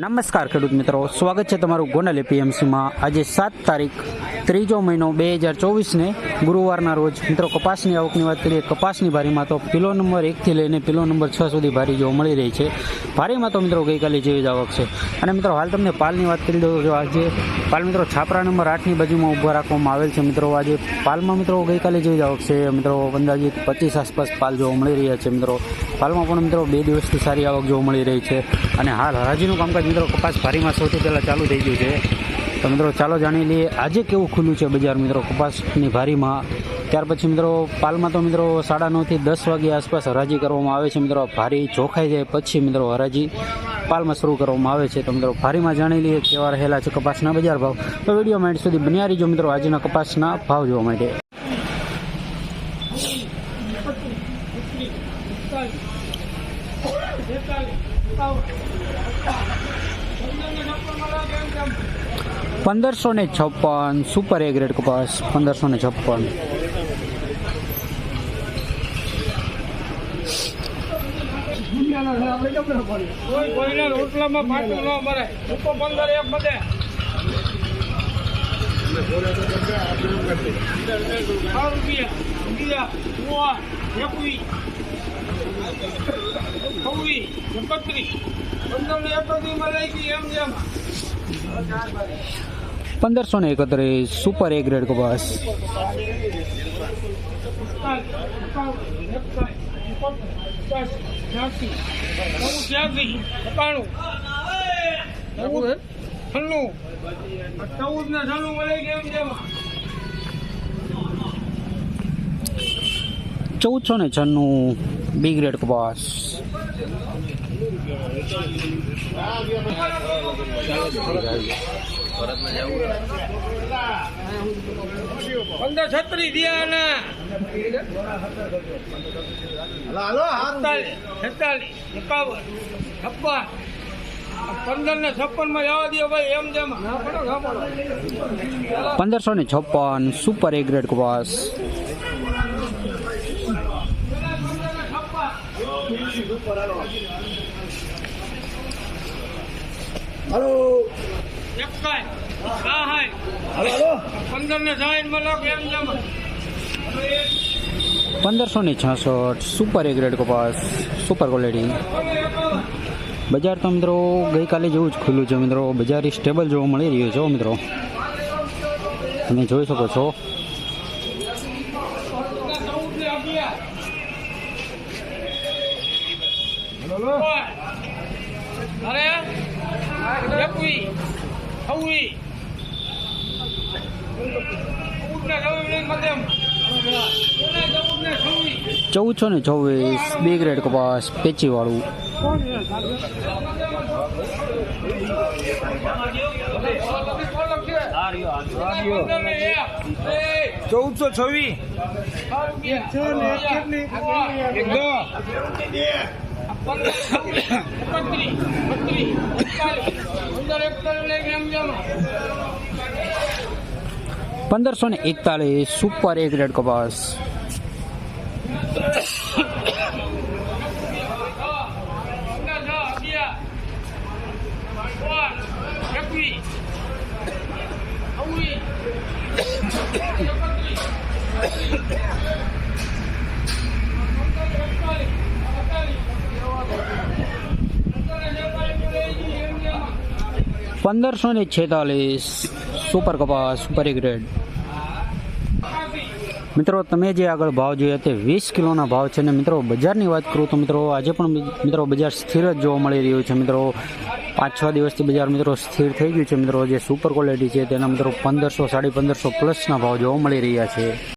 નમસ્કાર ખેડૂત મિત્રો, સ્વાગત છે તમારું ગોંડલ એપીએમસીમાં. આજે સાત તારીખ, ત્રીજો મહિનો બે હજાર ચોવીસને ગુરુવારના રોજ. મિત્રો, કપાસની આવકની વાત કરીએ, કપાસની ભારીમાં તો કિલો નંબર એકથી લઈને કિલો નંબર છ સુધી ભારી જોવા મળી રહી છે. ભારીમાં તો મિત્રો ગઈકાલે જેવી જ આવક છે. અને મિત્રો, હાલ તમને પાલની વાત કરી દઉં જો આજે પાલ મિત્રો છાપરા નંબર આઠની બાજુમાં ઊભા રાખવામાં આવેલ છે. મિત્રો, આજે પાલમાં મિત્રો ગઈકાલે જેવી જ આવક છે. મિત્રો અંદાજિત પચીસ આસપાસ પાલ જોવા મળી રહ્યા છે. મિત્રો, પાલમાં પણ મિત્રો બે દિવસથી સારી આવક જોવા મળી રહી છે. અને હાલ હરાજીનું કામકાજ મિત્રો કપાસ ભારીમાં સૌથી પહેલાં ચાલુ થઈ ગયું છે. તો મિત્રો ચાલો જાણી લઈએ આજે કેવું ખુલ્લું છે બજાર મિત્રો કપાસની ભારીમાં. ત્યાર પછી મિત્રો પાલમાં તો મિત્રો સાડા નવથી દસ વાગ્યા આસપાસ હરાજી કરવામાં આવે છે મિત્રો. ભારી ચોખાઈ જાય પછી મિત્રો હરાજી પાલમાં શરૂ કરવામાં આવે છે. તો મિત્રો ભારીમાં જાણી લઈએ કેવા રહેલા છે કપાસના બજાર ભાવ. તો વીડિયો માઇન્ડ સુધી બન્યા રહીજો મિત્રો આજના કપાસના ભાવ જોવા માટે. પંદરસો ને છપ્પન સુપર એ ગ્રેડ કપાસ પંદરસો ને છપ્પન. રોટલામાં ફાટું ન મરે પંદર, એક બધે સો રૂપિયા બીજા મૂવા એકવી છવ્વીસ એકત્રીસ પંદર ને એકત્રીસમાં લઈ ગઈ એમ જેમ પંદરસો ને એકત્રીસ સુપર એ ગ્રેડ કપાસ ચૌદ ને છન્નું મળે કેમ જેમ ચૌદસો ને છન્નું બી ગ્રેડ કપાસ પંદર છત્રીસ દિયા ને. સત્તાલીસ છેતાલીસ એકાવન છપ્પન. પંદર ને છપ્પનમાં જવા દો ભાઈ એમ જેમ. પંદરસો ને છપ્પન સુપર એ ગ્રેડ કપાસ હલો. પંદર ને સાહીઠમાં લાખ એમ જેમ. પંદરસો ને છાસઠ સુપર એ ગ્રેડ કપાસ સુપર ક્વોલિટી. બજાર તો મિત્રો ગઈકાલે જેવું જ ખુલ્લું છે મિત્રો. બજાર સ્ટેબલ જોવા મળી રહ્યું છે મિત્રો. તમે જોઈ શકો છો. ને છવ્વીસ ચૌદસો ને ચોવીસ બે ગ્રેડ કપાસ પેચીવાળું. ચૌદસો છવ્વીસ પંદરસો ને એકતાલીસ સુપર એક રેડ કપાસ પંદરસો ને છેતાલીસ સુપર કપાસ સુપર ગ્રેડ મિત્રો, તમે જે આગળ ભાવ જોયા તે વીસ કિલોના ભાવ છે ને મિત્રો, બજારની વાત કરું તો મિત્રો, આજે પણ મિત્રો, બજાર સ્થિર જ જોવા મળી રહ્યું છે મિત્રો. પાંચ છ દિવસથી બજાર મિત્રો સ્થિર થઈ ગયું છે મિત્રો. જે સુપર ક્વોલિટી છે તેના મિત્રો પંદરસો, સાડી પંદરસો પ્લસના ભાવ જોવા મળી રહ્યા છે.